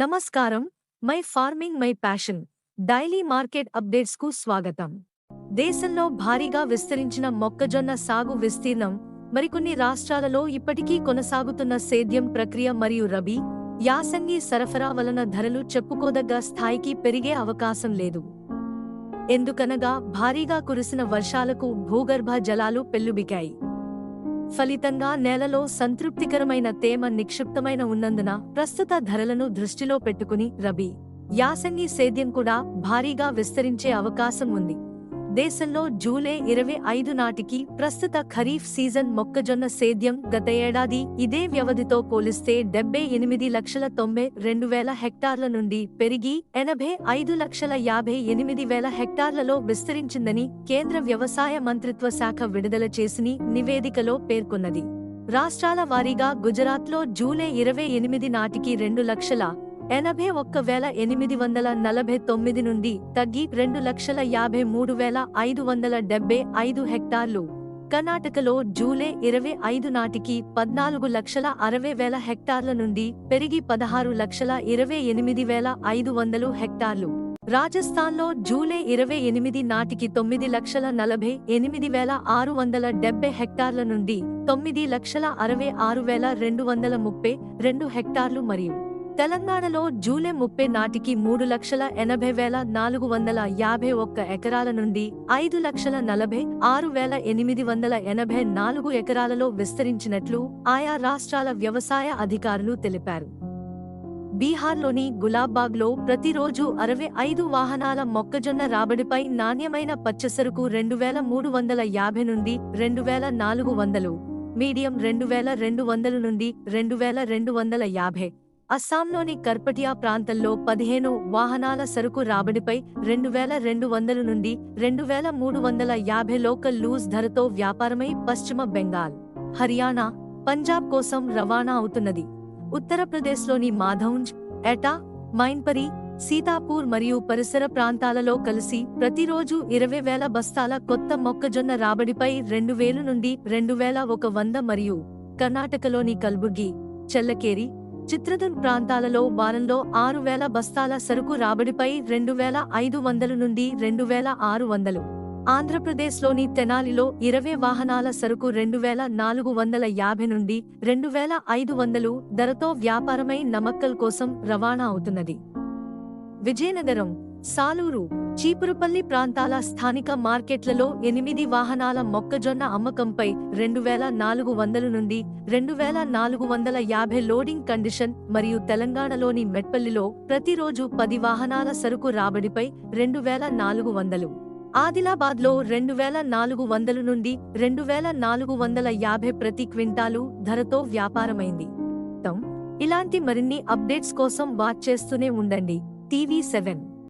నమస్కారం. My farming my passion. Daily market అప్డేట్స్కు స్వాగతం. దేశంలో భారీగా విస్తరించిన మొక్కజొన్న సాగు విస్తీర్ణం మరికొన్ని రాష్ట్రాలలో ఇప్పటికీ కొనసాగుతున్న సేద్యం ప్రక్రియ మరియు రబీ యాసంగి సరఫరా వలన ధరలు చెప్పుకోదగ్గ స్థాయికి పెరిగే అవకాశం లేదు. ఎందుకనగా భారీగా కురిసిన వర్షాలకు భూగర్భ జలాలు పెల్లుబికాయి. ఫలితంగా నేలలో సంతృప్తికరమైన తేమ నిక్షిప్తమైన ఉన్నందున ప్రస్తుత ధరలను దృష్టిలో పెట్టుకుని రబీ యాసంగి సేద్యం కూడా భారీగా విస్తరించే అవకాశం ఉంది. దేశంలో జూలై ఇరవై ఐదు నాటికి ప్రస్తుత ఖరీఫ్ సీజన్ మొక్కజొన్న సేద్యం గత ఏడాది ఇదే వ్యవధితో పోలిస్తే డెబ్బై ఎనిమిది లక్షల తొంభై రెండు వేల హెక్టార్ల నుండి పెరిగి ఎనభై ఐదు లక్షల యాభై ఎనిమిది వేల హెక్టార్లలో విస్తరించిందని కేంద్ర వ్యవసాయ మంత్రిత్వ శాఖ విడుదల చేసిన నివేదికలో పేర్కొన్నది. రాష్ట్రాల వారీగా గుజరాత్లో జూలై ఇరవై ఎనిమిది నాటికి రెండు లక్షల ఎనభై ఒక్క వేల ఎనిమిది వందల నలభై తొమ్మిది నుండి తగ్గి రెండు లక్షల యాభై మూడు వేల ఐదు వందల డెబ్బై ఐదు హెక్టార్లు. కర్ణాటకలో జూలై ఇరవై ఐదు నాటికి పద్నాలుగు లక్షల అరవై వేల హెక్టార్ల నుండి పెరిగి పదహారు లక్షల ఇరవై ఎనిమిది వేల ఐదు వందలు హెక్టార్లు. రాజస్థాన్లో జూలై ఇరవై ఎనిమిది నాటికి తొమ్మిది లక్షల నలభై ఎనిమిది వేల ఆరు వందల డెబ్బై హెక్టార్ల నుండి తొమ్మిది లక్షల అరవై ఆరు వేల రెండు వందల ముప్పై రెండు హెక్టార్లు మరియు తెలంగాణలో జూలై ముప్పై నాటికి మూడు లక్షల ఎనభై వేల నాలుగు వందల యాభై ఒక్క ఎకరాల నుండి ఐదు లక్షల నలభై ఆరు వేల ఎనిమిది వందల ఎనభై నాలుగు ఎకరాలలో విస్తరించినట్లు ఆయా రాష్ట్రాల వ్యవసాయ అధికారులు తెలిపారు. బీహార్లోని గులాబ్బాగ్లో ప్రతిరోజు అరవై ఐదు వాహనాల మొక్కజొన్న రాబడిపై నాణ్యమైన పచ్చసరుకు రెండు వేల మూడు వందల యాభై నుండి రెండు వేల నాలుగు వందలు మీడియం రెండు వేల రెండు వందల నుండి రెండు వేల రెండు వందల యాభై. అస్సాంలోని కర్పటియా ప్రాంతంలో పదిహేను వాహనాల సరుకు రాబడిపై రెండు వేల రెండు వందల నుండి రెండు వేల మూడు వందల యాభై లోకల్ లూజ్ ధరతో వ్యాపారమై పశ్చిమ బెంగాల్ హర్యానా పంజాబ్ కోసం రవాణా అవుతున్నది. ఉత్తరప్రదేశ్లోని మాధౌంజ్ ఎటా మైన్పరి సీతాపూర్ మరియు పరిసర ప్రాంతాలలో కలిసి ప్రతిరోజు ఇరవై వేల బస్తాల కొత్త మొక్కజొన్న రాబడిపై రెండు వేలు నుండి రెండు వేల ఒక వంద మరియు కర్ణాటకలోని కల్బుర్గి చెల్లకేరి చిత్రదుర్గ్ ప్రాంతాలలో వారంలో ఆరు వేల బస్తాల సరుకు రాబడిపై రెండు వేల ఐదు వందలు నుండి రెండు వేల ఆరు వందలు. ఆంధ్రప్రదేశ్లోని తెనాలిలో ఇరవై వాహనాల సరుకు రెండు వేల నాలుగు వందల యాభై నుండి రెండు వేల ఐదు వందలు ధరతో వ్యాపారమై నమక్కల్ కోసం రవాణా అవుతున్నది. విజయనగరం సాలూరు చీపురుపల్లి ప్రాంతాల స్థానిక మార్కెట్లలో ఎనిమిది వాహనాల మొక్కజొన్న అమ్మకంపై రెండు వేల నాలుగు వందల నుండి రెండు వేల నాలుగు వందల యాభై లోడింగ్ కండిషన్ మరియు తెలంగాణలోని మెట్పల్లిలో ప్రతిరోజు పది వాహనాల సరుకు రాబడిపై రెండు వేల నాలుగు వందలు. ఆదిలాబాద్లో రెండు వేల నాలుగు వందల నుండి రెండు వేల నాలుగు వందల యాభై ప్రతి క్వింటాలు ధరతో వ్యాపారమైంది. ఇలాంటి మరిన్ని అప్డేట్స్ కోసం వాచ్ చేస్తూనే ఉండండి. TV seven.